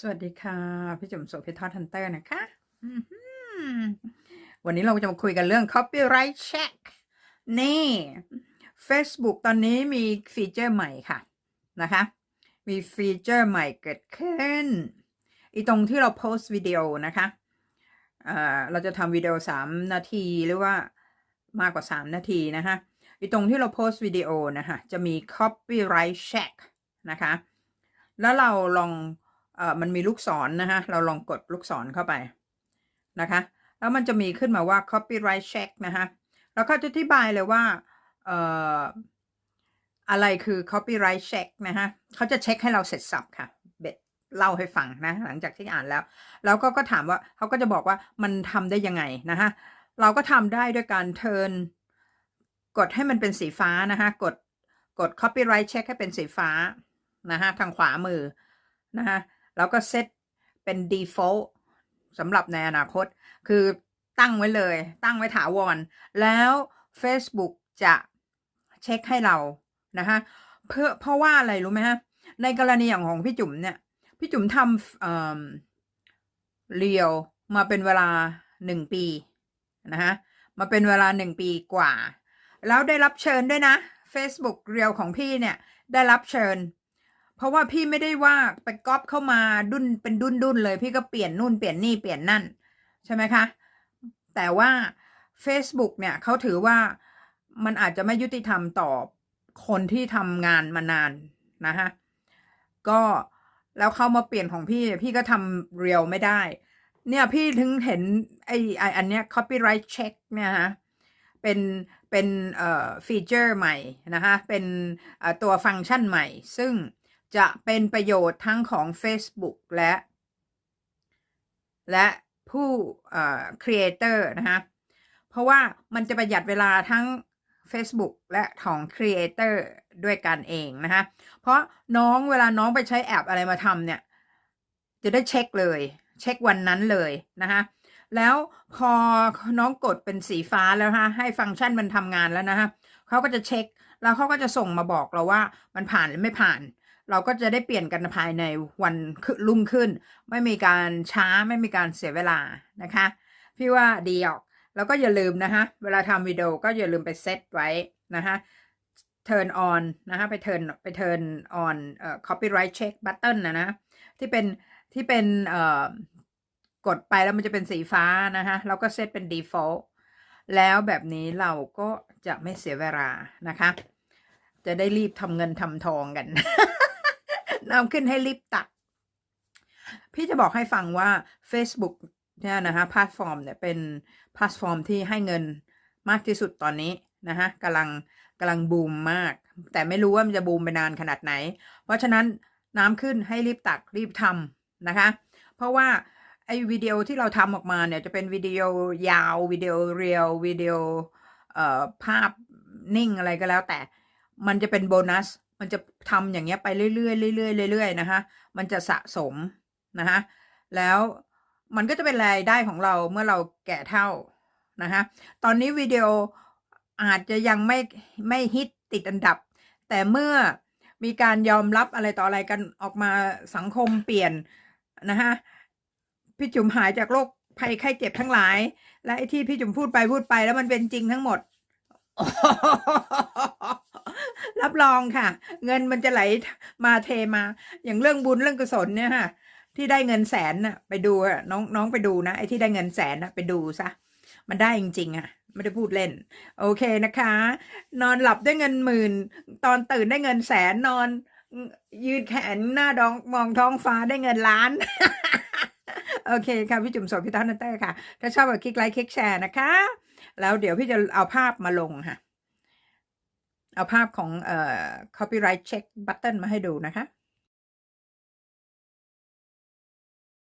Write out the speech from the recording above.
สวัสดีค่ะ พี่จุ๋มโสภิทอทันเตอร์นะคะวันนี้เราจะมาคุยกันเรื่อง copyright check นี่ Facebook ตอนนี้มีฟีเจอร์ใหม่ค่ะนะคะ มีฟีเจอร์ใหม่เกิดขึ้น อีตรงที่เราโพสต์วิดีโอนะคะเออเราจะทำวิดีโอ 3 นาทีหรือว่ามากกว่า 3 นาทีนะคะอีตรงที่เราโพสต์วิดีโอนะคะจะมี copyright check นะคะ แล้วเราลอง เอ่อมันมีลูกศรนะคะเราลองกดลูกศรเข้าไปนะคะ แล้วมันจะมีขึ้นมาว่า copyright check นะคะแล้วเขาจะอธิบายเลยว่าเอ่ออะไรคือ copyright check นะคะเขาจะเช็คให้เราเสร็จสับค่ะเบ็ดเล่าให้ฟังนะหลังจากที่อ่านแล้ว แล้วก็ก็ถามว่าเขาก็จะบอกว่ามันทำได้ยังไงนะคะเราก็ทำได้ด้วยการเทิร์นกดให้มันเป็นสีฟ้านะคะกดกด copyright check ให้เป็นสีฟ้านะคะทางขวามือนะคะ แล้วก็เซตเป็น default สำหรับในอนาคต คือตั้งไว้เลย ตั้งไว้ถาวร แล้ว Facebook จะเช็คให้เรานะคะเพื่อเพราะว่าอะไรรู้ไหมฮะ ในกรณีอย่างของพี่จุ๋มเนี่ย พี่จุ๋มทำเอ่อเรียวมาเป็นเวลาหนึ่งปีนะคะมาเป็นเวลาหนึ่งปีกว่า แล้วได้รับเชิญด้วยนะ Facebook เรียวของพี่เนี่ย ได้รับเชิญ เพราะว่าพี่ไม่ได้ว่าไปก๊อปเข้ามาดุนเป็นดุนดุนเลย พี่ก็เปลี่ยนนู่นเปลี่ยนนี่เปลี่ยนนั่น ใช่ไหมคะ แต่ว่า Facebook เนี่ยเขาถือว่ามันอาจจะไม่ยุติธรรมต่อคนที่ทำงานมานานนะคะก็แล้วเขามาเปลี่ยนของพี่พี่ก็ทำเรียวไม่ได้ เนี่ยพี่ถึงเห็นไอ้ไอ้อันเนี้ย copyright check เนี่ยฮะเป็นเป็นเอ่อฟีเจอร์ใหม่นะคะเป็นตัวฟังก์ชันใหม่ ซึ่ง จะเป็นประโยชน์ทั้งของ Facebook และ และผู้เอ่อ creator นะคะเพราะว่ามันจะประหยัดเวลาทั้ง Facebook และของ Creator ด้วยกันเองนะคะเพราะน้องเวลาน้องไปใช้แอปอะไรมาทำเนี่ย จะได้เช็คเลย เช็ควันนั้นเลยนะคะแล้วพอน้องกดเป็นสีฟ้าแล้วนะคะให้ฟังก์ชันมันทำงานแล้วนะคะเขาก็จะเช็คแล้วเขาก็จะส่งมาบอกเราว่ามันผ่านหรือไม่ผ่าน เราก็จะได้เปลี่ยนกันภายในวันรุ่งขึ้น ไม่มีการช้าไม่มีการเสียเวลานะคะ พี่ว่าดีออก แล้วก็อย่าลืมนะคะเวลาทำวิดีโอก็อย่าลืมไปเซตไว้นะคะ turn on นะคะไป turn ไป turn on เอ่อ copyright check button นะนะที่เป็นที่เป็นเอ่อกดไปแล้วมันจะเป็นสีฟ้านะคะแล้วก็เซตเป็น default แล้วแบบนี้เราก็จะไม่เสียเวลานะคะ จะได้รีบทำเงินทำทองกัน นำขึ้นให้รีบตัด พี่จะบอกให้ฟังว่า Facebook เนี่ยนะคะแพลตฟอร์มเนี่ยเป็นแพลตฟอร์มที่ให้เงินมากที่สุดตอนนี้นะคะกำลังกำลังบูมมาก แต่ไม่รู้ว่ามันจะบูมไปนานขนาดไหน เพราะฉะนั้นน้ำขึ้นให้รีบตักรีบทำนะคะ เพราะว่าไอ้วิดีโอที่เราทำออกมาเนี่ยจะเป็นวิดีโอยาววิดีโอเรียลวิดีโอภาพนิ่งอะไรก็แล้วแต่ มันจะเป็นโบนัส มันจะทำอย่างเงี้ยไปเรื่อยๆเรื่อยๆเรื่อยๆนะคะมันจะสะสมนะคะแล้วมันก็จะเป็นรายได้ของเราเมื่อเราแก่เท่านะคะตอนนี้วิดีโออาจจะยังไม่ไม่ฮิตติดอันดับ แต่เมื่อมีการยอมรับอะไรต่ออะไรกันออกมาสังคมเปลี่ยนนะคะพี่จุ๋มหายจากโรคภัยไข้เจ็บทั้งหลาย และไอ้ที่พี่จุ๋มพูดไปพูดไปแล้วมันเป็นจริงทั้งหมด รับรองค่ะ เงินมันจะไหลมาเทมา อย่างเรื่องบุญเรื่องกุศลเนี่ยค่ะ ที่ได้เงินแสนน่ะ ไปดูน้องน้องไปดูนะไอ้ที่ได้เงินแสนน่ะไปดูซะมันได้จริงๆอะไม่ได้พูดเล่น โอเคนะคะ นอนหลับได้เงินหมื่น ตอนตื่นได้เงินแสนนอน ยืดแขนหน้าดองมองท้องฟ้าได้เงินล้าน โอเคค่ะ พี่จุ๋มสดพี่ต้นนันเตอร์ค่ะ ถ้าชอบก็คลิกไลค์คลิกแชร์นะคะ แล้วเดี๋ยวพี่จะเอาภาพมาลงค่ะ เอาภาพของเอ่อ copyright check button มาให้ดูนะคะ